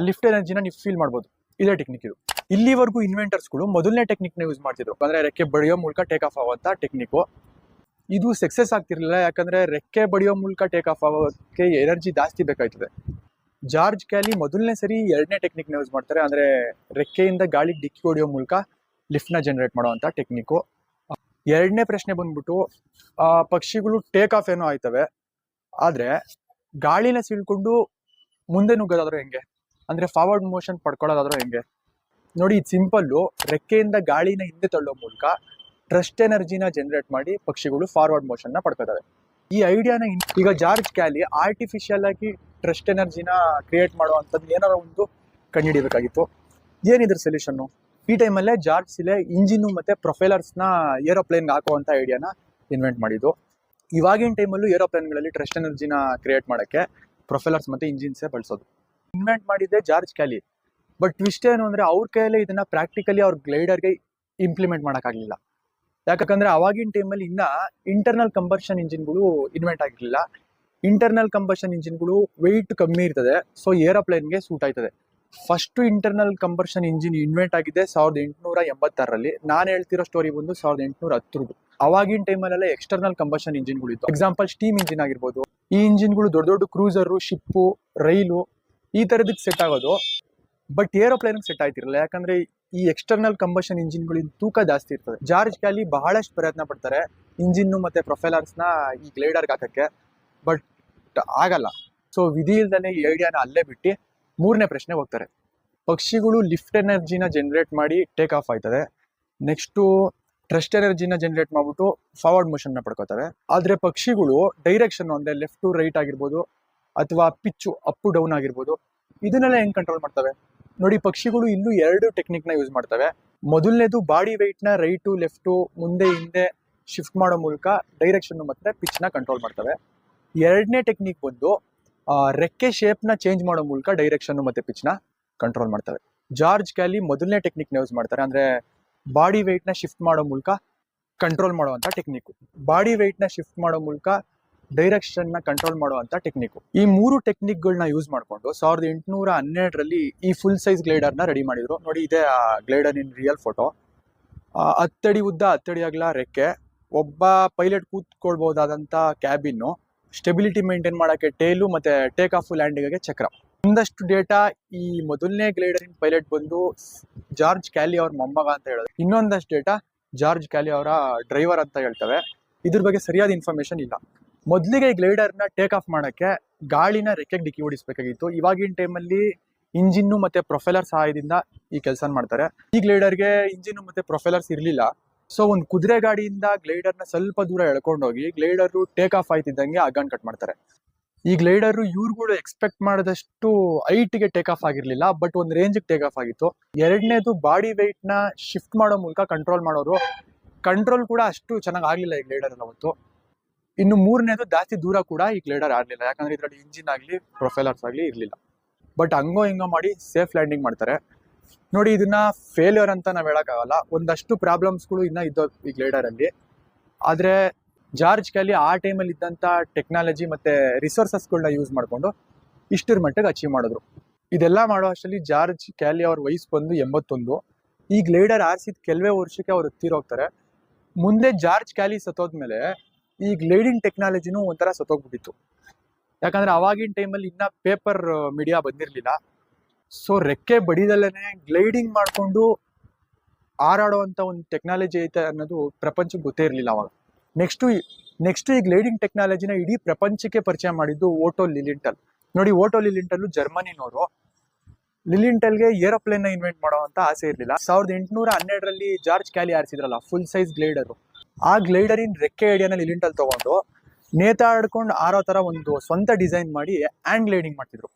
ಲಿಫ್ಟ್ ಎನರ್ಜಿನ ನೀವು ಫೀಲ್ ಮಾಡ್ಬೋದು. ಇದೇ ಟೆಕ್ನಿಕ್ ಇದು. ಇಲ್ಲಿವರೆಗೂ ಇನ್ವೆಂಟರ್ಸ್ಗಳು ಮೊದಲನೇ ಟೆಕ್ನಿಕ್ನ ಯೂಸ್ ಮಾಡ್ತಿದ್ರು. ಅಂದ್ರೆ ರೆಕ್ಕೆ ಬಡಿಯೋ ಮೂಲಕ ಟೇಕ್ ಆಫ್ ಆಗುವಂಥ ಟೆಕ್ನಿಕ್ಕು ಇದು ಸಕ್ಸಸ್ ಆಗ್ತಿರಲಿಲ್ಲ. ಯಾಕಂದ್ರೆ ರೆಕ್ಕೆ ಬಡಿಯೋ ಮೂಲಕ ಟೇಕ್ ಆಫ್ ಆಗೋಕ್ಕೆ ಎನರ್ಜಿ ಜಾಸ್ತಿ ಬೇಕಾಯ್ತದೆ. ಜಾರ್ಜ್ ಕ್ಯಾಲಿ ಮೊದಲನೇ ಸರಿ ಎರಡನೇ ಟೆಕ್ನಿಕ್ನ ಯೂಸ್ ಮಾಡ್ತಾರೆ. ಅಂದ್ರೆ ರೆಕ್ಕೆಯಿಂದ ಗಾಳಿ ಡಿಕ್ಕಿ ಹೊಡೆಯೋ ಮೂಲಕ ಲಿಫ್ಟ್ನ ಜನರೇಟ್ ಮಾಡುವಂಥ ಟೆಕ್ನಿಕ್ಕು ಎರಡನೇ ಪ್ರಶ್ನೆ ಬಂದ್ಬಿಟ್ಟು ಪಕ್ಷಿಗಳು ಟೇಕ್ ಆಫ್ ಏನೋ ಆಯ್ತವೆ. ಆದ್ರೆ ಗಾಳಿನ ಸೀಳ್ಕೊಂಡು ಮುಂದೆ ನುಗ್ಗೋದಾದ್ರೂ ಹೆಂಗೆ? ಅಂದ್ರೆ ಫಾರ್ವರ್ಡ್ ಮೋಷನ್ ಪಡ್ಕೊಳ್ಳೋದಾದ್ರೂ ಹೆಂಗೆ? ನೋಡಿ, ಇದು ಸಿಂಪಲ್ಲು ರೆಕ್ಕೆಯಿಂದ ಗಾಳಿನ ಹಿಂದೆ ತಳ್ಳೋ ಮೂಲಕ ಟ್ರಸ್ಟ್ ಎನರ್ಜಿನ ಜನರೇಟ್ ಮಾಡಿ ಪಕ್ಷಿಗಳು ಫಾರ್ವರ್ಡ್ ಮೋಷನ್ನ ಪಡ್ಕೋತವೆ. ಈ ಐಡಿಯಾನ ಈಗ ಜಾರ್ಜ್ ಕ್ಯಾಲಿ ಆರ್ಟಿಫಿಷಿಯಲ್ ಆಗಿ ಟ್ರಸ್ಟ್ ಎನರ್ಜಿನ ಕ್ರಿಯೇಟ್ ಮಾಡುವಂಥದ್ದು ಏನಾರ ಒಂದು ಕಂಡುಹಿಡಿಬೇಕಾಗಿತ್ತು. ಏನಿದ್ರ ಸೊಲ್ಯೂಷನ್ನು ಈ ಟೈಮಲ್ಲೇ ಜಾರ್ಜ್ ಸಿಲೆ ಇಂಜಿನು ಮತ್ತು ಪ್ರೊಫೈಲರ್ಸ್ನ ಏರೋಪ್ಲೇನ್ಗೆ ಹಾಕುವಂಥ ಐಡಿಯಾನ ಇನ್ವೆಂಟ್ ಮಾಡಿದ್ದು. ಇವಾಗಿನ ಟೈಮಲ್ಲೂ ಏರೋಪ್ಲೇನ್ಗಳಲ್ಲಿ ಟ್ರಸ್ಟ್ ಎನರ್ಜಿನ ಕ್ರಿಯೇಟ್ ಮಾಡೋಕ್ಕೆ ಪ್ರೊಫೈಲರ್ಸ್ ಮತ್ತು ಇಂಜಿನ್ಸೇ ಬಳಸೋದು. ಇನ್ವೆಂಟ್ ಮಾಡಿದ್ದೆ ಜಾರ್ಜ್ ಕ್ಯಾಲಿ. ಬಟ್ ಟ್ವಿಸ್ಟ್ ಏನು ಅಂದರೆ ಅವ್ರ ಕೈಯಲ್ಲೇ ಇದನ್ನು ಪ್ರಾಕ್ಟಿಕಲಿ ಅವ್ರ ಗ್ಲೈಡರ್ಗೆ ಇಂಪ್ಲಿಮೆಂಟ್ ಮಾಡೋಕ್ಕಾಗಲಿಲ್ಲ ಯಾಕಂದ್ರೆ ಅವಾಗಿನ ಟೈಮಲ್ಲಿ ಇನ್ನ ಇಂಟರ್ನಲ್ ಕಂಬರ್ಷನ್ ಇಂಜಿನ್ಗಳು ಇನ್ವೆಂಟ್ ಆಗಿರಲಿಲ್ಲ. ಇಂಟರ್ನಲ್ ಕಂಬರ್ಷನ್ ಇಂಜಿನ್ಗಳು ವೆಯ್ಟ್ ಕಮ್ಮಿ ಇರ್ತದೆ. ಸೊ ಏರೋಪ್ಲೇನ್ಗೆ ಸೂಟ್ ಆಯ್ತದೆ. First internal combustion engine invent ಆಗಿದೆ ಸಾವಿರದ ಎಂಟುನೂರ ಎಂಬತ್ತಾರರಲ್ಲಿ. ನಾನು ಹೇಳ್ತಿರೋ ಸ್ಟೋರಿ ಬಂದು ಸಾವಿರದ ಎಂಟುನೂರ ಹತ್ತರದು ಅವಾಗಿನ ಟೈಮಲ್ಲೆಲ್ಲ ಎಕ್ಸ್ಟರ್ನಲ್ ಕಂಬರ್ಷನ್ ಇಂಜಿನ್ಗಳು ಇತ್ತು. ಎಕ್ಸಾಂಪಲ್ ಸ್ಟೀಮ್ ಇಂಜಿನ್ ಆಗಿರ್ಬೋದು. ಈ ಇಂಜಿನ್ಗಳು ದೊಡ್ಡ ದೊಡ್ಡ ಕ್ರೂಸರು ಶಿಪ್ಪು ರೈಲು ಈ ಥರದಕ್ಕೆ ಸೆಟ್ ಆಗೋದು. ಬಟ್ ಏರೋಪ್ಲೇನ್ ಸೆಟ್ ಆಯ್ತಿರಲ್ಲ ಯಾಕಂದ್ರೆ ಈ ಎಕ್ಸ್ಟರ್ನಲ್ ಕಂಬಷನ್ ಇಂಜಿನ್ಗಳಿಂದ ತೂಕ ಜಾಸ್ತಿ ಇರ್ತದೆ. ಜಾರ್ಜ್ ಕ್ಯಾಲಿ ಬಹಳಷ್ಟು ಪ್ರಯತ್ನ ಪಡ್ತಾರೆ. ಇಂಜಿನ್ನು ಮತ್ತೆ ಪ್ರೊಫೈಲರ್ಸ್ನ ಈ ಗ್ಲೈಡರ್ಗೆ ಹಾಕಕ್ಕೆ. ಬಟ್ ಆಗಲ್ಲ. ಸೊ ವಿಧಿ ಇಲ್ದಲೆ ಈ ಐಡಿಯಾನ ಅಲ್ಲೇ ಬಿಟ್ಟು ಮೂರನೇ ಪ್ರಶ್ನೆ ಹೋಗ್ತಾರೆ. ಪಕ್ಷಿಗಳು ಲಿಫ್ಟ್ ಎನರ್ಜಿನ ಜನರೇಟ್ ಮಾಡಿ ಟೇಕ್ ಆಫ್ ಆಯ್ತದೆ. ನೆಕ್ಸ್ಟು ಟ್ರಸ್ಟ್ ಎನರ್ಜಿನ ಜನರೇಟ್ ಮಾಡ್ಬಿಟ್ಟು ಫಾರ್ವರ್ಡ್ ಮೋಷನ್ನ ಪಡ್ಕೋತವೆ ಆದರೆ ಪಕ್ಷಿಗಳು ಡೈರೆಕ್ಷನ್ ಅಂದರೆ ಲೆಫ್ಟ್ ಟು ರೈಟ್ ಆಗಿರ್ಬೋದು, ಅಥವಾ ಪಿಚ್ಚು ಅಪ್ ಡೌನ್ ಆಗಿರ್ಬೋದು, ಇದನ್ನೆಲ್ಲ ಹೆಂಗೆ ಕಂಟ್ರೋಲ್ ಮಾಡ್ತವೆ? ನೋಡಿ, ಪಕ್ಷಿಗಳು ಇಲ್ಲೂ ಎರಡು ಟೆಕ್ನಿಕ್ನ ಯೂಸ್ ಮಾಡ್ತವೆ. ಮೊದಲನೇದು ಬಾಡಿ ನ ರೈಟು ಲೆಫ್ಟು ಮುಂದೆ ಹಿಂದೆ ಶಿಫ್ಟ್ ಮಾಡೋ ಮೂಲಕ ಡೈರೆಕ್ಷನ್ ಮತ್ತೆ ಪಿಚ್ನ ಕಂಟ್ರೋಲ್ ಮಾಡ್ತವೆ. ಎರಡನೇ ಟೆಕ್ನಿಕ್ ಬಂದು ರೆಕ್ಕೆ ಶೇಪ್ನ ಚೇಂಜ್ ಮಾಡೋ ಮೂಲಕ ಡೈರೆಕ್ಷನ್ ಮತ್ತು ಪಿಚ್ನ ಕಂಟ್ರೋಲ್ ಮಾಡ್ತವೆ. ಜಾರ್ಜ್ ಕ್ಯಾಲಿ ಮೊದಲನೇ ಟೆಕ್ನಿಕ್ನ ಯೂಸ್ ಮಾಡ್ತಾರೆ. ಅಂದ್ರೆ ಬಾಡಿ ನ ಶಿಫ್ಟ್ ಮಾಡೋ ಮೂಲಕ ಕಂಟ್ರೋಲ್ ಮಾಡುವಂತ ಟೆಕ್ನಿಕ್ ಬಾಡಿ ನ ಶಿಫ್ಟ್ ಮಾಡೋ ಮೂಲಕ ಡೈರೆಕ್ಷನ್ನ ಕಂಟ್ರೋಲ್ ಮಾಡುವಂತ ಟೆಕ್ನಿಕ್ ಈ ಮೂರು ಟೆಕ್ನಿಕ್ಗಳನ್ನ ಯೂಸ್ ಮಾಡಿಕೊಂಡು ಸಾವಿರದ ಎಂಟುನೂರ ಹನ್ನೆರಡರಲ್ಲಿ ಈ ಫುಲ್ ಸೈಜ್ ಗ್ಲೈಡರ್ನ ರೆಡಿ ಮಾಡಿದ್ರು. ನೋಡಿ, ಇದೇ, ಆ ಗ್ಲೈಡರ್ ಇನ್ ರಿಯಲ್ ಫೋಟೋ ಹತ್ತಡಿ ಉದ್ದ, ಹತ್ತಡಿ ಅಗಲ, ರೆಕ್ಕೆ. ಒಬ್ಬ ಪೈಲಟ್ ಕೂತ್ಕೊಳ್ಬಹುದಾದಂತ ಕ್ಯಾಬಿನ್ನು ಸ್ಟೆಬಿಲಿಟಿ ಮೇಂಟೈನ್ ಮಾಡೋಕೆ ಟೇಲು ಮತ್ತೆ ಟೇಕ್ ಆಫ್ ಲ್ಯಾಂಡಿಂಗ್ಗೆ ಚಕ್ರ. ಒಂದಷ್ಟು ಡೇಟಾ ಈ ಮೊದಲನೇ ಗ್ಲೈಡರಿನ್ ಪೈಲಟ್ ಬಂದು ಜಾರ್ಜ್ ಕ್ಯಾಲಿ ಅವ್ರ ಮೊಮ್ಮಗ ಅಂತ ಹೇಳೋದು. ಇನ್ನೊಂದಷ್ಟು ಡೇಟಾ ಜಾರ್ಜ್ ಕ್ಯಾಲಿ ಅವರ ಡ್ರೈವರ್ ಅಂತ ಹೇಳ್ತವೆ. ಇದ್ರ ಬಗ್ಗೆ ಸರಿಯಾದ ಇನ್ಫಾರ್ಮೇಶನ್ ಇಲ್ಲ. ಮೊದಲಿಗೆ ಈ ಗ್ಲೈಡರ್ನ ಟೇಕ್ ಆಫ್ ಮಾಡಕ್ಕೆ ಗಾಳಿನ ರೆಕ್ಕೆಗೆ ಡಿಕ್ಕಿ ಓಡಿಸಬೇಕಾಗಿತ್ತು ಇವಾಗಿನ ಟೈಮಲ್ಲಿ ಇಂಜಿನ್ನು ಮತ್ತೆ ಪ್ರೊಫೆಲರ್ ಸಹಾಯದಿಂದ ಈ ಕೆಲಸ ಮಾಡ್ತಾರೆ. ಈ ಗ್ಲೈಡರ್ಗೆ ಇಂಜಿನ್ ಮತ್ತೆ ಪ್ರೊಫೆಲರ್ಸ್ ಇರಲಿಲ್ಲ. ಸೊ ಒಂದು ಕುದುರೆ ಗಾಡಿಯಿಂದ ಗ್ಲೈಡರ್ನ ಸ್ವಲ್ಪ ದೂರ ಎಳ್ಕೊಂಡೋಗಿ ಗ್ಲೈಡರ್ ಟೇಕ್ ಆಫ್ ಆಯ್ತಿದ್ದಂಗೆ ಅಗನ್ ಕಟ್ ಮಾಡ್ತಾರೆ. ಈ ಗ್ಲೈಡರ್ ಇವ್ರುಗಳು ಎಕ್ಸ್ಪೆಕ್ಟ್ ಮಾಡಿದಷ್ಟು ಗೆ ಟೇಕ್ ಆಫ್ ಆಗಿರಲಿಲ್ಲ ಬಟ್ ಒಂದು ರೇಂಜ್ಗೆ ಟೇಕ್ ಆಫ್ ಆಗಿತ್ತು. ಎರಡನೇದು ಬಾಡಿ ನ ಶಿಫ್ಟ್ ಮಾಡೋ ಮೂಲಕ ಕಂಟ್ರೋಲ್ ಮಾಡೋರು ಕಂಟ್ರೋಲ್ ಕೂಡ ಅಷ್ಟು ಚೆನ್ನಾಗಿ ಆಗಲಿಲ್ಲ ಈ ಗ್ಲೈಡರ್ ಅವತ್ತು ಇನ್ನು ಮೂರನೇದು ಜಾಸ್ತಿ ದೂರ ಕೂಡ ಈ ಗ್ಲೇಡರ್ ಆಡ್ಲಿಲ್ಲ. ಯಾಕಂದ್ರೆ ಇದರಲ್ಲಿ ಇಂಜಿನ್ ಆಗಲಿ ಪ್ರೊಫೈಲರ್ಸ್ ಆಗಲಿ ಇರಲಿಲ್ಲ. ಬಟ್ ಹಂಗೋ ಹಿಂಗೋ ಮಾಡಿ ಸೇಫ್ ಲ್ಯಾಂಡಿಂಗ್ ಮಾಡ್ತಾರೆ. ನೋಡಿ, ಇದನ್ನ ಫೇಲ್ಯೂರ್ ಅಂತ ನಾವು ಹೇಳೋಕ್ಕಾಗಲ್ಲ. ಒಂದಷ್ಟು ಪ್ರಾಬ್ಲಮ್ಸ್ಗಳು ಇನ್ನ ಇದ್ದೋ ಈ ಗ್ಲೇಡರಲ್ಲಿ ಆದ್ರೆ ಜಾರ್ಜ್ ಕ್ಯಾಲಿ ಆ ಟೈಮಲ್ಲಿ ಇದ್ದಂತ ಟೆಕ್ನಾಲಜಿ ಮತ್ತೆ ರಿಸೋರ್ಸಸ್ಗಳನ್ನ ಯೂಸ್ ಮಾಡ್ಕೊಂಡು ಇಷ್ಟರ ಮಟ್ಟಿಗೆ ಅಚೀವ್ ಮಾಡಿದ್ರು. ಇದೆಲ್ಲ ಮಾಡೋ ಅಷ್ಟರಲ್ಲಿ ಜಾರ್ಜ್ ಕ್ಯಾಲಿ ಅವ್ರ ವಯಸ್ಸು ಬಂದು ಎಂಬತ್ತೊಂದು. ಈ ಗ್ಲೇಡರ್ ಆರಿಸಿದ ಕೆಲವೇ ವರ್ಷಕ್ಕೆ ಅವರು ತೀರೋಗ್ತಾರೆ ಮುಂದೆ ಜಾರ್ಜ್ ಕ್ಯಾಲಿ ಸತ್ತೋದ್ಮೇಲೆ ಈ ಗ್ಲೈಡಿಂಗ್ ಟೆಕ್ನಾಲಜಿನೂ ಒಂಥರ ಸತ್ತೋಗ್ಬಿಟ್ಟಿತ್ತು. ಯಾಕಂದ್ರೆ ಅವಾಗಿನ ಟೈಮಲ್ಲಿ ಇನ್ನ ಪೇಪರ್ ಮೀಡಿಯಾ ಬಂದಿರಲಿಲ್ಲ. ಸೊ ರೆಕ್ಕೆ ಬಡಿದಲ್ಲೇ ಗ್ಲೈಡಿಂಗ್ ಮಾಡಿಕೊಂಡು ಹಾರಾಡುವಂಥ ಒಂದು ಟೆಕ್ನಾಲಜಿ ಐತೆ ಅನ್ನೋದು ಪ್ರಪಂಚಕ್ಕೆ ಗೊತ್ತೇ ಇರಲಿಲ್ಲ ಅವಾಗ. ನೆಕ್ಸ್ಟು ನೆಕ್ಸ್ಟ್ ಈ ಗ್ಲೈಡಿಂಗ್ ಟೆಕ್ನಾಲಜಿನ ಇಡೀ ಪ್ರಪಂಚಕ್ಕೆ ಪರಿಚಯ ಮಾಡಿದ್ದು ಓಟೋ ಲಿಲಿಂಟಲ್ ನೋಡಿ ಓಟೋ ಲಿಲಿಂಟಲ್ ಜರ್ಮನಿನವರು. ಲಿಲಿಂಟಲ್ಗೆ ಏರೋಪ್ಲೇನ್ ಇನ್ವೆಂಟ್ ಮಾಡುವಂತ ಆಸೆ ಇರಲಿಲ್ಲ. ಸಾವಿರದ ಎಂಟುನೂರ ಹನ್ನೆರಡರಲ್ಲಿ ಜಾರ್ಜ್ ಕ್ಯಾಲಿ ಆರಿಸಿದ್ರಲ್ಲ ಫುಲ್ ಸೈಜ್ ಗ್ಲೈಡರು ಆ ಗ್ಲೈಡರಿನ ರೆಕ್ಕೆ ಏಡಿಯಾನ ಲಿಲಿಂಟಲ್ ತೊಗೊಂಡು ನೇತಾಡ್ಕೊಂಡು ಆರೋ ಥರ ಒಂದು ಸ್ವಂತ ಡಿಸೈನ್ ಮಾಡಿ ಹ್ಯಾಂಡ್ ಗ್ಲೈಡಿಂಗ್ ಮಾಡ್ತಿದ್ರು.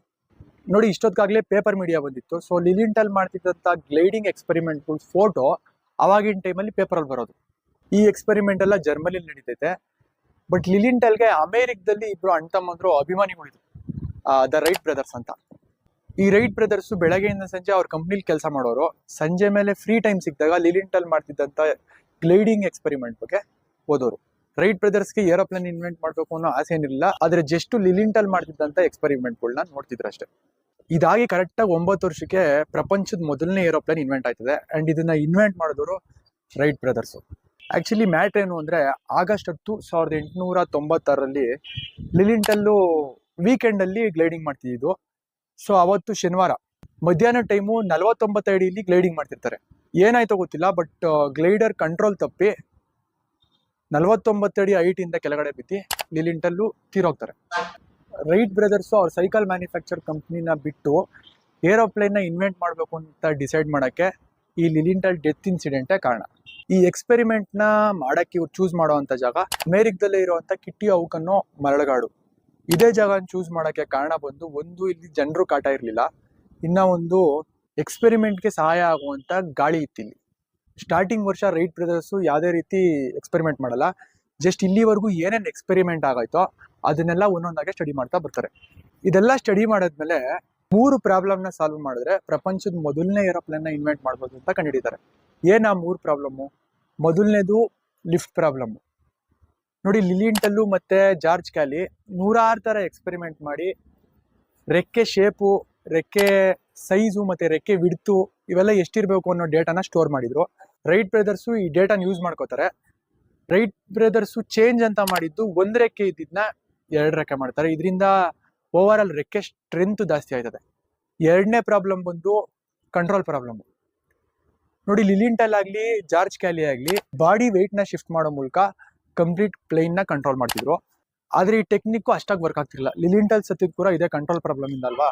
ನೋಡಿ ಇಷ್ಟೊತ್ತಿಗಾಗಲೇ ಪೇಪರ್ ಮೀಡಿಯಾ ಬಂದಿತ್ತು. ಸೊ ಲಿಲಿಂಟಲ್ ಮಾಡ್ತಿದ್ದಂಥ ಗ್ಲೈಡಿಂಗ್ ಎಕ್ಸ್ಪೆರಿಮೆಂಟ್ ಫೋಟೋ ಅವಾಗಿನ ಟೈಮಲ್ಲಿ ಪೇಪರಲ್ಲಿ ಬರೋದು. ಈ ಎಕ್ಸ್ಪೆರಿಮೆಂಟ್ ಎಲ್ಲ ಜರ್ಮನಿಲಿ ನಡೀತೈತೆ. ಬಟ್ ಲಿಲಿಂಟಲ್ಗೆ ಅಮೇರಿಕದಲ್ಲಿ ಇಬ್ರು ಅಣ್ಣ ತಮ್ಮಂದ್ರು ಅಭಿಮಾನಿಗಳಿದ್ರು ದ ರೈಟ್ ಬ್ರದರ್ಸ್ ಅಂತ. ಈ ರೈಟ್ ಬ್ರದರ್ಸ್ ಬೆಳಗ್ಗೆಯಿಂದ ಸಂಜೆ ಅವ್ರ ಕಂಪ್ನಿಲಿ ಕೆಲಸ ಮಾಡೋರು. ಸಂಜೆ ಮೇಲೆ ಫ್ರೀ ಟೈಮ್ ಸಿಕ್ಕಿದಾಗ ಲಿಲಿಂಟಲ್ ಮಾಡ್ತಿದ್ದಂಥ ಗ್ಲೈಡಿಂಗ್ ಎಕ್ಸ್ಪೆರಿಮೆಂಟ್ ಬಗ್ಗೆ ಓದೋರು. ರೈಟ್ ಬ್ರದರ್ಸ್ಗೆ ಏರೋಪ್ಲೇನ್ ಇನ್ವೆಂಟ್ ಮಾಡಬೇಕು ಅನ್ನೋ ಆಸೆ ಏನಿರಲಿಲ್ಲ, ಆದ್ರೆ ಜಸ್ಟ್ ಲಿಲಿಂಟಲ್ ಮಾಡ್ತಿದ್ದಂಥ ಎಕ್ಸ್ಪೆರಿಮೆಂಟ್ಗಳನ್ನ ನೋಡ್ತಿದ್ರು ಅಷ್ಟೇ ಇದಾಗಿ ಕರೆಕ್ಟಾಗಿ ಒಂಬತ್ತು ವರ್ಷಕ್ಕೆ ಪ್ರಪಂಚದ ಮೊದಲನೇ ಏರೋಪ್ಲೇನ್ ಇನ್ವೆಂಟ್ ಆಯ್ತದೆ ಅಂಡ್ ಇದನ್ನ ಇನ್ವೆಂಟ್ ಮಾಡಿದವರು ರೈಟ್ ಬ್ರದರ್ಸ್ ಆಕ್ಚುಲಿ ಮ್ಯಾಟ್ರ್ ಏನು ಅಂದರೆ, ಆಗಸ್ಟ್ ಹತ್ತು ಸಾವಿರದ ಎಂಟುನೂರ ತೊಂಬತ್ತಾರರಲ್ಲಿ ಲಿಲಿಂಟಲ್ಲು ವೀಕೆಂಡ್ ಅಲ್ಲಿ ಗ್ಲೈಡಿಂಗ್ ಮಾಡ್ತಿದ್ದು. ಸೊ ಅವತ್ತು ಶನಿವಾರ. ಮಧ್ಯಾಹ್ನ ಟೈಮು ನಲವತ್ತೊಂಬತ್ತು ಅಡಿಯಲ್ಲಿ ಗ್ಲೈಡಿಂಗ್ ಮಾಡ್ತಿರ್ತಾರೆ. ಏನಾಯ್ತೋ ಗೊತ್ತಿಲ್ಲ ಬಟ್ ಗ್ಲೈಡರ್ ಕಂಟ್ರೋಲ್ ತಪ್ಪಿ ನಲವತ್ತೊಂಬತ್ತು ಅಡಿ ಇಂದ ಕೆಳಗಡೆ ಬಿದ್ದು ಲಿಲಿಂಟಲ್ಲೂ ತೀರೋಗ್ತಾರೆ. ರೈಟ್ ಬ್ರದರ್ಸ್ ಅವ್ರ ಸೈಕಲ್ ಮ್ಯಾನುಫ್ಯಾಕ್ಚರ್ ಕಂಪ್ನಿನ ಬಿಟ್ಟು ಏರೋಪ್ಲೇನ್ನ ಇನ್ವೆಂಟ್ ಮಾಡಬೇಕು ಅಂತ ಡಿಸೈಡ್ ಮಾಡೋಕ್ಕೆ ಈ ಲಿಲಿಂಟಲ್ ಡೆತ್ ಇನ್ಸಿಡೆಂಟೇ ಕಾರಣ. ಈ ಎಕ್ಸ್ಪೆರಿಮೆಂಟ್ನ ಮಾಡಕ್ಕೆ ಇವ್ರು ಚೂಸ್ ಮಾಡುವಂಥ ಜಾಗ ಅಮೇರಿಕದಲ್ಲೇ ಇರುವಂಥ ಕಿಟ್ಟಿ ಔಕನ್ನೋ ಮರಳಗಾಡು. ಇದೇ ಜಾಗನ ಚೂಸ್ ಮಾಡೋಕ್ಕೆ ಕಾರಣ ಬಂದು ಒಂದು ಇಲ್ಲಿ ಜನರು ಕಾಟ ಇರಲಿಲ್ಲ, ಇನ್ನ ಒಂದು ಎಕ್ಸ್ಪೆರಿಮೆಂಟ್ಗೆ ಸಹಾಯ ಆಗುವಂಥ ಗಾಳಿ ಇತ್ತಿಲ್ಲಿ ಸ್ಟಾರ್ಟಿಂಗ್ ವರ್ಷ ರೈಟ್ ಬ್ರದರ್ಸು ಯಾವುದೇ ರೀತಿ ಎಕ್ಸ್ಪೆರಿಮೆಂಟ್ ಮಾಡಲ್ಲ. ಜಸ್ಟ್ ಇಲ್ಲಿವರೆಗೂ ಏನೇನು ಎಕ್ಸ್ಪೆರಿಮೆಂಟ್ ಆಗಾಯ್ತೋ ಅದನ್ನೆಲ್ಲ ಒಂದೊಂದಾಗೆ ಸ್ಟಡಿ ಮಾಡ್ತಾ ಬರ್ತಾರೆ. ಇದೆಲ್ಲ ಸ್ಟಡಿ ಮಾಡಿದ್ಮೇಲೆ ಮೂರು ಪ್ರಾಬ್ಲಮ್ನ ಸಾಲ್ವ್ ಮಾಡಿದ್ರೆ ಪ್ರಪಂಚದ ಮೊದಲನೇ ಏರೋಪ್ಲೇನ್ನ ಇನ್ವೆಂಟ್ ಮಾಡ್ಬೋದು ಅಂತ ಕಂಡುಹಿಡಿತಾರೆ. ಏನ್ ಆ ಮೂರು ಪ್ರಾಬ್ಲಮ್ಮು ಮೊದಲನೇದು ಲಿಫ್ಟ್ ಪ್ರಾಬ್ಲಮ್ಮು ನೋಡಿ ಲಿಲಿಂಟಲ್ಲು ಮತ್ತೆ ಜಾರ್ಜ್ ಕ್ಯಾಲಿ ನೂರಾರು ಥರ ಎಕ್ಸ್ಪೆರಿಮೆಂಟ್ ಮಾಡಿ, ರೆಕ್ಕೆ ಶೇಪು ರೆಕ್ಕೆ ಸೈಜು ಮತ್ತು ರೆಕ್ಕೆ ವಿಡ್ತು ಇವೆಲ್ಲ ಎಷ್ಟಿರಬೇಕು ಅನ್ನೋ ಡೇಟಾನ ಸ್ಟೋರ್ ಮಾಡಿದ್ರು. ರೈಟ್ ಬ್ರದರ್ಸು ಈ ಡೇಟಾನ ಯೂಸ್ ಮಾಡ್ಕೋತಾರೆ. ರೈಟ್ ಬ್ರದರ್ಸು ಚೇಂಜ್ ಅಂತ ಮಾಡಿದ್ದು ಒಂದು ರೆಕ್ಕೆ ಇದ್ದಿದ್ನ ಎರಡು ರೆಕ್ಕೆ ಮಾಡ್ತಾರೆ. ಇದರಿಂದ ಓವರ್ ಆಲ್ ರೆಕ್ಕೆ ಸ್ಟ್ರೆಂತ್ ಜಾಸ್ತಿ ಆಯ್ತದೆ. ಎರಡನೇ ಪ್ರಾಬ್ಲಮ್ ಬಂದು ಕಂಟ್ರೋಲ್ ಪ್ರಾಬ್ಲಮ್. ನೋಡಿ ಲಿಲಿಂಟಲ್ ಆಗಲಿ, ಜಾರ್ಜ್ ಕ್ಯಾಲಿ ಆಗಲಿ, ಬಾಡಿ ನ ಶಿಫ್ಟ್ ಮಾಡೋ ಮೂಲಕ ಕಂಪ್ಲೀಟ್ನ ಕಂಟ್ರೋಲ್ ಮಾಡ್ತಿದ್ರು. ಆದ್ರೆ ಈ ಟೆಕ್ನಿಕ್ಕು ಅಷ್ಟಾಗಿ ವರ್ಕ್ ಆಗ್ತಿರಲಿಲ್ಲ. ಲಿಲಿಂಟಲ್ ಸತ್ತಿದ್ ಕೂಡ ಇದೇ ಕಂಟ್ರೋಲ್ ಪ್ರಾಬ್ಲಮ್ ಇಂದ ಅಲ್ವಾ?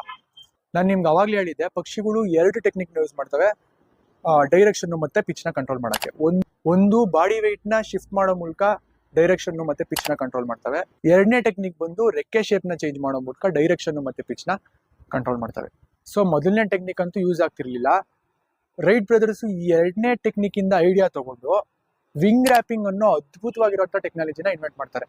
ನಾನು ನಿಮ್ಗೆ ಅವಾಗ್ಲೇ ಹೇಳಿದ್ದೆ, ಪಕ್ಷಿಗಳು ಎರಡು ಟೆಕ್ನಿಕ್ ಯೂಸ್ ಮಾಡ್ತವೆ. ಡೈರೆಕ್ಷನ್ನು ಮತ್ತೆ ಪಿಚ್ನ ಕಂಟ್ರೋಲ್ ಮಾಡೋಕ್ಕೆ. ಒಂದ್, ಒಂದು ಬಾಡಿ ನ ಶಿಫ್ಟ್ ಮಾಡೋ ಮೂಲಕ ಡೈರೆಕ್ಷನ್ನು ಮತ್ತೆ ಪಿಚ್ನ ಕಂಟ್ರೋಲ್ ಮಾಡ್ತವೆ. ಎರಡನೇ ಟೆಕ್ನಿಕ್ ಬಂದು ರೆಕ್ಕೆ ಶೇಪ್ನ ಚೇಂಜ್ ಮಾಡೋ ಮೂಲಕ ಡೈರೆಕ್ಷನ್ನು ಮತ್ತೆ ಪಿಚ್ನ ಕಂಟ್ರೋಲ್ ಮಾಡ್ತವೆ. ಸೊ ಮೊದಲನೇ ಟೆಕ್ನಿಕ್ ಅಂತೂ ಯೂಸ್ ಆಗ್ತಿರ್ಲಿಲ್ಲ. ರೈಟ್ ಬ್ರದರ್ಸ್ ಈ ಎರಡನೇ ಟೆಕ್ನಿಕ್ ಇಂದ ಐಡಿಯಾ ತಗೊಂಡು ವಿಂಗ್ ರ್ಯಾಪಿಂಗ್ ಅನ್ನೋ ಅದ್ಭುತವಾಗಿರುವಂತ ಟೆಕ್ನಾಲಜಿನ ಇನ್ವೆಂಟ್ ಮಾಡ್ತಾರೆ.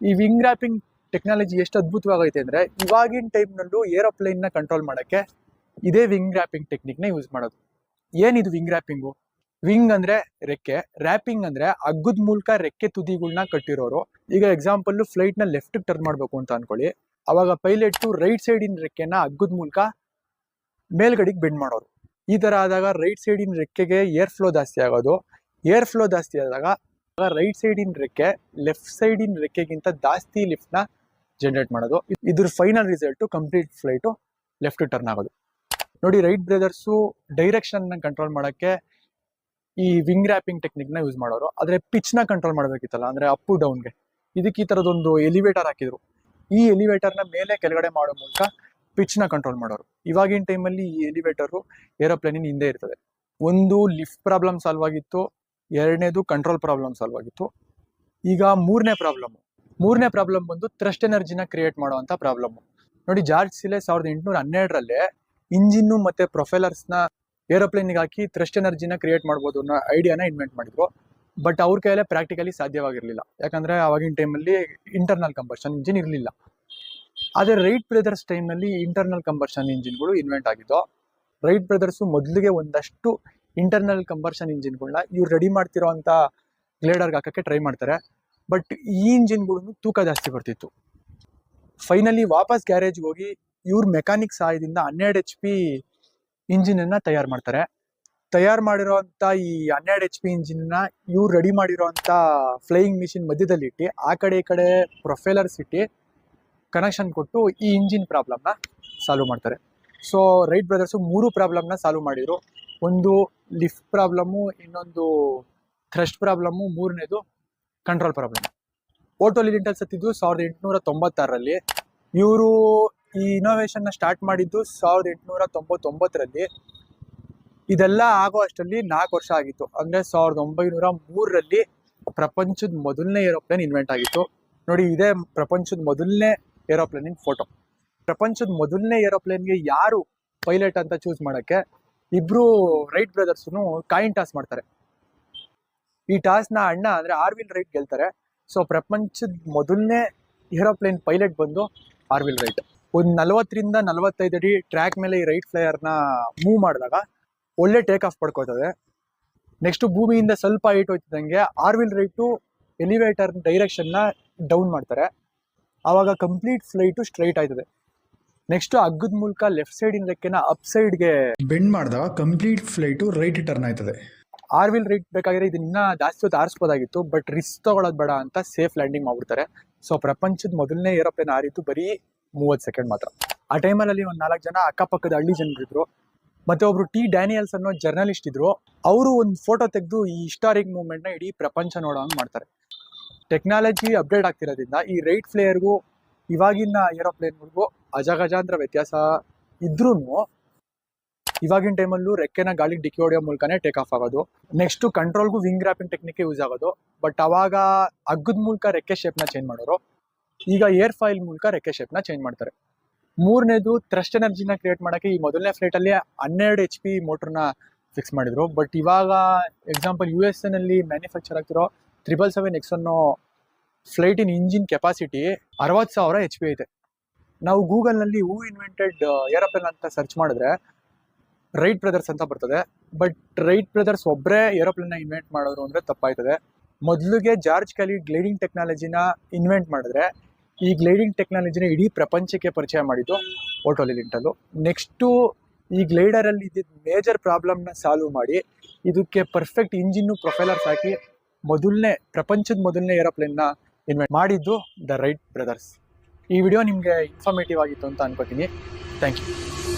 ಈ ವಿಂಗ್ ರ್ಯಾಪಿಂಗ್ ಟೆಕ್ನಾಲಜಿ ಎಷ್ಟು ಅದ್ಭುತವಾಗೈತೆ ಅಂದ್ರೆ ಇವಾಗಿನ ಟೈಮ್ನಲ್ಲೂ ಏರೋಪ್ಲೇನ್ನ ಕಂಟ್ರೋಲ್ ಮಾಡಕ್ಕೆ ಇದೇ ವಿಂಗ್ ರ್ಯಾಪಿಂಗ್ ಟೆಕ್ನಿಕ್ನ ಯೂಸ್ ಮಾಡೋದು. ಏನಿದು ವಿಂಗ್ ರ್ಯಾಪಿಂಗು ವಿಂಗ್ ಅಂದ್ರೆ ರೆಕ್ಕೆ ರ್ಯಾಪಿಂಗ್ ಅಂದ್ರೆ ಅಗ್ಗದ ಮೂಲಕ ರೆಕ್ಕೆ ತುದಿಗಳನ್ನ ಕಟ್ಟಿರೋರು. ಈಗ ಎಕ್ಸಾಂಪಲ್ಲು ಫ್ಲೈಟ್ನ ಲೆಫ್ಟ್ ಟರ್ನ್ ಮಾಡಬೇಕು ಅಂತ ಅನ್ಕೊಳ್ಳಿ. ಅವಾಗ ಪೈಲಟ್ ರೈಟ್ ಸೈಡಿನ ರೆಕ್ಕೆನ ಅಗ್ಗದ ಮೂಲಕ ಮೇಲ್ಗಡೆಗೆ ಬೆಂಡ್ ಮಾಡೋರು. ಈ ತರ ಆದಾಗ ರೈಟ್ ಸೈಡಿನ ರೆಕ್ಕೆಗೆ ಏರ್ ಫ್ಲೋ ಜಾಸ್ತಿ ಆಗೋದು. ಏರ್ ಫ್ಲೋ ಜಾಸ್ತಿ ಆದಾಗ ರೈಟ್ ಸೈಡಿನ ರೆಕ್ಕೆ ಲೆಫ್ಟ್ ಸೈಡಿನ ರೆಕ್ಕೆಗಿಂತ ಜಾಸ್ತಿ ಲಿಫ್ಟ್ನ ಜನರೇಟ್ ಮಾಡೋದು. ಇದ್ರ final result complete flight left turn ಆಗೋದು. ನೋಡಿ ರೈಟ್ ಬ್ರದರ್ಸು ಡೈರೆಕ್ಷನ್ನ ಕಂಟ್ರೋಲ್ ಮಾಡೋಕ್ಕೆ ಈ ವಿಂಗ್ ರ್ಯಾಪಿಂಗ್ ಟೆಕ್ನಿಕ್ನ ಯೂಸ್ ಮಾಡೋರು. ಆದರೆ ಪಿಚ್ನ ಕಂಟ್ರೋಲ್ ಮಾಡಬೇಕಿತ್ತಲ್ಲ, ಅಂದ್ರೆ ಅಪ್ ಡೌನ್ಗೆ ಇದಕ್ಕೆ ಈ ಥರದೊಂದು ಎಲಿವೇಟರ್ ಹಾಕಿದ್ರು. ಈ ಎಲಿವೇಟರ್ನ ಮೇಲೆ ಕೆಳಗಡೆ ಮಾಡೋ ಮೂಲಕ ಪಿಚ್ನ ಕಂಟ್ರೋಲ್ ಮಾಡೋರು. ಇವಾಗಿನ ಟೈಮಲ್ಲಿ ಈ ಎಲಿವೇಟರ್ ಏರೋಪ್ಲೇನಿನ ಹಿಂದೆ ಇರ್ತದೆ. ಒಂದು ಲಿಫ್ಟ್ ಪ್ರಾಬ್ಲಮ್ ಸಾಲ್ವ್ ಆಗಿತ್ತು, ಎರಡನೇದು ಕಂಟ್ರೋಲ್ ಪ್ರಾಬ್ಲಮ್ ಸಾಲ್ವ್ ಆಗಿತ್ತು. ಈಗ ಮೂರನೇ ಪ್ರಾಬ್ಲಮ್ ಮೂರನೇ ಪ್ರಾಬ್ಲಮ್ ಬಂದು ಥ್ರಸ್ಟ್ ಎನರ್ಜಿನ ಕ್ರಿಯೇಟ್ ಮಾಡುವಂತ ಪ್ರಾಬ್ಲಮ್ ನೋಡಿ, ಜಾರ್ಜ್ ಸಿಲೆ ಸಾವಿರದ ಎಂಟುನೂರ ಹನ್ನೆರಡರಲ್ಲೇ ಇಂಜಿನ್ನು ಮತ್ತೆ ಪ್ರೊಫೆಲರ್ಸ್ನ ಏರೋಪ್ಲೇನ್ಗೆ ಹಾಕಿ ಥ್ರಸ್ಟ್ ಎನರ್ಜಿನ ಕ್ರಿಯೇಟ್ ಮಾಡ್ಬೋದು ಅನ್ನೋ ಐಡಿಯಾನ ಇನ್ವೆಂಟ್ ಮಾಡಿದ್ರು. ಬಟ್ ಅವ್ರ ಕೈಯಲ್ಲೇ ಪ್ರಾಕ್ಟಿಕಲಿ ಸಾಧ್ಯವಾಗಿರಲಿಲ್ಲ. ಯಾಕಂದ್ರೆ ಅವಾಗಿನ ಟೈಮಲ್ಲಿ ಇಂಟರ್ನಲ್ ಕಂಬರ್ಷನ್ ಇಂಜಿನ್ ಇರಲಿಲ್ಲ. ಆದರೆ ರೈಟ್ ಬ್ರದರ್ಸ್ ಟೈಮ್ನಲ್ಲಿ ಇಂಟರ್ನಲ್ ಕಂಬರ್ಷನ್ ಇಂಜಿನ್ಗಳು ಇನ್ವೆಂಟ್ ಆಗಿದ್ದು ರೈಟ್ ಬ್ರದರ್ಸು ಮೊದಲಿಗೆ ಒಂದಷ್ಟು ಇಂಟರ್ನಲ್ ಕಂಬರ್ಷನ್ ಇಂಜಿನ್ಗಳನ್ನ ಇವ್ರು ರೆಡಿ ಮಾಡ್ತಿರೋಂಥ ಗ್ಲೇಡರ್ಗೆ ಹಾಕಕ್ಕೆ ಟ್ರೈ ಮಾಡ್ತಾರೆ. ಬಟ್ ಈ ಇಂಜಿನ್ಗಳು ತೂಕ ಜಾಸ್ತಿ ಬರ್ತಿತ್ತು ಫೈನಲಿ ವಾಪಸ್ ಗ್ಯಾರೇಜ್ಗೆ ಹೋಗಿ ಇವ್ರ ಮೆಕ್ಯಾನಿಕ್ ಸಹಾಯದಿಂದ ಹನ್ನೆರಡು ಎಚ್ ಪಿ ಇಂಜಿನನ್ನು ತಯಾರು ಮಾಡ್ತಾರೆ. ತಯಾರು ಮಾಡಿರೋವಂಥ ಈ ಹನ್ನೆರಡು ಎಚ್ ಪಿ ಇಂಜಿನ್ನ ಇವ್ರು ರೆಡಿ ಮಾಡಿರೋವಂಥ ಫ್ಲೈಯಿಂಗ್ ಮಿಷಿನ್ ಮಧ್ಯದಲ್ಲಿ ಇಟ್ಟು, ಆ ಕಡೆ ಈ ಕಡೆ ಪ್ರೊಫೆಲರ್ಸ್ ಇಟ್ಟು ಕನೆಕ್ಷನ್ ಕೊಟ್ಟು ಈ ಇಂಜಿನ್ ಪ್ರಾಬ್ಲಮ್ನ ಸಾಲ್ವ್ ಮಾಡ್ತಾರೆ. ಸೊ ರೈಟ್ ಬ್ರದರ್ಸು ಮೂರು ಪ್ರಾಬ್ಲಮ್ನ ಸಾಲ್ವ್ ಮಾಡಿದ್ರು. ಒಂದು ಲಿಫ್ಟ್ ಪ್ರಾಬ್ಲಮ್ಮು ಇನ್ನೊಂದು ಥ್ರಸ್ಟ್ ಪ್ರಾಬ್ಲಮ್ಮು ಮೂರನೇದು ಕಂಟ್ರೋಲ್ ಪ್ರಾಬ್ಲಮ್ ಓಟೋ ಲಿಂಟಲ್ ಸತ್ತಿದ್ದು ಸಾವಿರದ ಎಂಟುನೂರ ತೊಂಬತ್ತಾರರಲ್ಲಿ. ಇವರು ಈ ಇನೋವೇಷನ್ನ ಸ್ಟಾರ್ಟ್ ಮಾಡಿದ್ದು ಸಾವಿರದ ಎಂಟುನೂರ ತೊಂಬತ್ತೊಂಬತ್ತರಲ್ಲಿ. ಇದೆಲ್ಲ ಆಗೋ ಅಷ್ಟರಲ್ಲಿ ನಾಲ್ಕು ವರ್ಷ ಆಗಿತ್ತು. ಅಂದರೆ ಸಾವಿರದ ಒಂಬೈನೂರ ಮೂರರಲ್ಲಿ ಪ್ರಪಂಚದ ಮೊದಲನೇ ಏರೋಪ್ಲೇನ್ ಇನ್ವೆಂಟ್ ಆಗಿತ್ತು. ನೋಡಿ, ಇದೇ ಪ್ರಪಂಚದ ಮೊದಲನೇ ಏರೋಪ್ಲೇನಿನ ಫೋಟೋ ಪ್ರಪಂಚದ ಮೊದಲನೇ ಏರೋಪ್ಲೇನ್ಗೆ ಯಾರು ಪೈಲಟ್ ಅಂತ ಚೂಸ್ ಮಾಡೋಕ್ಕೆ ಇಬ್ಬರು ರೈಟ್ ಬ್ರದರ್ಸ್ನು ಕಾಯಿನ್ ಟಾಸ್ ಮಾಡ್ತಾರೆ. ಈ ಟಾಸ್ನ ಅಣ್ಣ ಅಂದ್ರೆ ಆರ್ವಿಲ್ ರೈಟ್ ಗೆಲ್ತಾರೆ. ಸೊ ಪ್ರಪಂಚದ ಮೊದಲನೇ ಏರೋಪ್ಲೇನ್ ಪೈಲಟ್ ಬಂದು ಆರ್ವಿಲ್ ರೈಟ್. ಒಂದು ನಲವತ್ತರಿಂದ ನಲವತ್ತೈದು ಅಡಿ ಟ್ರ್ಯಾಕ್ ಮೇಲೆ ಈ ರೈಟ್ ಫ್ಲೈಯರ್ನ ಮೂವ್ ಮಾಡಿದಾಗ ಒಳ್ಳೆ ಟೇಕ್ ಆಫ್ ಪಡ್ಕೋತದೆ. ನೆಕ್ಸ್ಟ್ ಭೂಮಿಯಿಂದ ಸ್ವಲ್ಪ ಹೈಟ್ ಹೋಯ್ತಿದ್ದಂಗೆ ಆರ್ವಿಲ್ ರೈಟು ಎಲಿವೇಟರ್ ಡೈರೆಕ್ಷನ್ನ ಡೌನ್ ಮಾಡ್ತಾರೆ. ಆವಾಗ ಕಂಪ್ಲೀಟ್ ಫ್ಲೈಟು ಸ್ಟ್ರೈಟ್ ಆಯ್ತದೆ. ನೆಕ್ಸ್ಟ್ ಹಗ್ಗದ ಮೂಲಕ ಲೆಫ್ಟ್ ಸೈಡಿನ ರೆಕ್ಕೆನ ಅಪ್ ಸೈಡ್ಗೆ ಬೆಂಡ್ ಮಾಡಿದಾಗ ಕಂಪ್ಲೀಟ್ ಫ್ಲೈಟು ರೈಟ್ ಟರ್ನ್ ಆಯ್ತದೆ. ಆರ್ವಿಲ್ ರೈಟ್ ಬೇಕಾಗಿದ್ರೆ ಇದನ್ನ ಜಾಸ್ತಿ ಹೊತ್ತು ಆರಿಸ್ಬೋದಾಗಿತ್ತು ಬಟ್ ರಿಸ್ಕ್ ತೊಗೊಳೋದು ಬೇಡ ಅಂತ ಸೇಫ್ ಲ್ಯಾಂಡಿಂಗ್ ಮಾಡ್ಬಿಡ್ತಾರೆ. ಸೊ ಪ್ರಪಂಚದ ಮೊದಲನೇ ಏರೋಪ್ಲೇನ್ ಆರಿತು ಬರೀ ಮೂವತ್ತು ಸೆಕೆಂಡ್ ಮಾತ್ರ. ಆ ಟೈಮಲ್ಲಿ ಒಂದು ನಾಲ್ಕು ಜನ ಅಕ್ಕಪಕ್ಕದ ಹಳ್ಳಿ ಜನರಿದ್ರು. ಮತ್ತೆ ಒಬ್ರು ಟಿ ಡ್ಯಾನಿಯಲ್ಸ್ ಅನ್ನೋ ಜರ್ನಲಿಸ್ಟ್ ಇದ್ರು. ಅವರು ಒಂದು ಫೋಟೋ ತೆಗೆದು ಈ ಹಿಸ್ಟಾರಿಕ್ ಮೂವ್ಮೆಂಟ್ನ ಇಡೀ ಪ್ರಪಂಚ ನೋಡೋ ಹಂಗೆ ಮಾಡ್ತಾರೆ. ಟೆಕ್ನಾಲಜಿ ಅಪ್ಡೇಟ್ ಆಗ್ತಿರೋದ್ರಿಂದ ಈ ರೈಟ್ ಫ್ಲೇಯರ್ಗೂ ಇವಾಗಿನ ಏರೋಪ್ಲೇನ್ಗಳಿಗೂ ಅಜಗಜಾಂತರ ವ್ಯತ್ಯಾಸ ಇದ್ರೂ ಇವಾಗಿನ ಟೈಮಲ್ಲೂ ರೆಕ್ಕೆನ ಗಾಳಿಗೆ ಡಿಕ್ಕಿ ಹೊಡೆಯೋ ಮೂಲಕನೇ ಟೇಕ್ ಆಫ್ ಆಗೋದು. ನೆಕ್ಸ್ಟ್ ಕಂಟ್ರೋಲ್ಗೂ ವಿಂಗ್ ರ್ಯಾಪಿಂಗ್ ಟೆಕ್ನಿಕ್ ಯೂಸ್ ಆಗೋದು. ಬಟ್ ಅವಾಗ ಅಗ್ಗದ ಮೂಲಕ ರೆಕ್ಕೆ ಶೇಪ್ನ ಚೇಂಜ್ ಮಾಡೋರು. ಈಗ ಏರ್ ಫಾಯಿಲ್ ಮೂಲಕ ರೆಕ್ಕೆ ಶೇಪ್ನ ಚೇಂಜ್ ಮಾಡ್ತಾರೆ. ಮೂರನೇದು ಥ್ರಸ್ಟ್ ಎನರ್ಜಿನ ಕ್ರಿಯೇಟ್ ಮಾಡೋಕ್ಕೆ ಈ ಮೊದಲನೇ ಫ್ಲೈಟಲ್ಲಿ ಹನ್ನೆರಡು ಎಚ್ ಪಿ ಮೋಟ್ರನ್ನ ಫಿಕ್ಸ್ ಮಾಡಿದ್ರು. ಬಟ್ ಇವಾಗ ಎಕ್ಸಾಂಪಲ್ ಯು ಎಸ್ ಎನಲ್ಲಿ ಮ್ಯಾನುಫ್ಯಾಕ್ಚರ್ ಆಗ್ತಿರೋ ತ್ರಿಬಲ್ ಸೆವೆನ್ ಎಕ್ಸ್ ಅನ್ನೋ ಫ್ಲೈಟಿನ ಇಂಜಿನ್ ಕೆಪಾಸಿಟಿ ಅರವತ್ತು ಸಾವಿರ ಎಚ್ ಪಿ ಐತೆ. ನಾವು ಗೂಗಲ್ನಲ್ಲಿ ಹೂ ಇನ್ವೆಂಟೆಡ್ ಏರೋಪ್ಲೇನ್ ಅಂತ ಸರ್ಚ್ ಮಾಡಿದ್ರೆ ರೈಟ್ ಬ್ರದರ್ಸ್ ಅಂತ ಬರ್ತದೆ. ಬಟ್ ರೈಟ್ ಬ್ರದರ್ಸ್ ಒಬ್ಬರೇ ಏರೋಪ್ಲೇನ್ನ ಇನ್ವೆಂಟ್ ಮಾಡೋದು ಅಂದರೆ ತಪ್ಪಾಯ್ತದೆ. ಮೊದಲಿಗೆ ಜಾರ್ಜ್ ಕಲಿ ಗ್ಲೈಡಿಂಗ್ ಟೆಕ್ನಾಲಜಿನ ಇನ್ವೆಂಟ್ ಮಾಡಿದ್ರೆ, ಈ ಗ್ಲೈಡಿಂಗ್ ಟೆಕ್ನಾಲಜಿನ ಇಡೀ ಪ್ರಪಂಚಕ್ಕೆ ಪರಿಚಯ ಮಾಡಿದ್ದು ಓಟೋಲಿಲಿಂಟಲ್ಲು ನೆಕ್ಸ್ಟು ಈ ಗ್ಲೈಡರಲ್ಲಿ ಇದ್ದಿದ್ದ ಮೇಜರ್ ಪ್ರಾಬ್ಲಮ್ನ ಸಾಲ್ವ್ ಮಾಡಿ, ಇದಕ್ಕೆ ಪರ್ಫೆಕ್ಟ್ ಇಂಜಿನ್ನು ಪ್ರೊಫೈಲರ್ಸ್ ಹಾಕಿ ಮೊದಲನೇ, ಪ್ರಪಂಚದ ಮೊದಲನೇ ಏರೋಪ್ಲೇನ್ನ ಇನ್ವೆಂಟ್ ಮಾಡಿದ್ದು ದ ರೈಟ್ ಬ್ರದರ್ಸ್ ಈ ವಿಡಿಯೋ ನಿಮಗೆ ಇನ್ಫಾರ್ಮೇಟಿವ್ ಆಗಿತ್ತು ಅಂತ ಅನ್ಕೋತೀನಿ. Thank you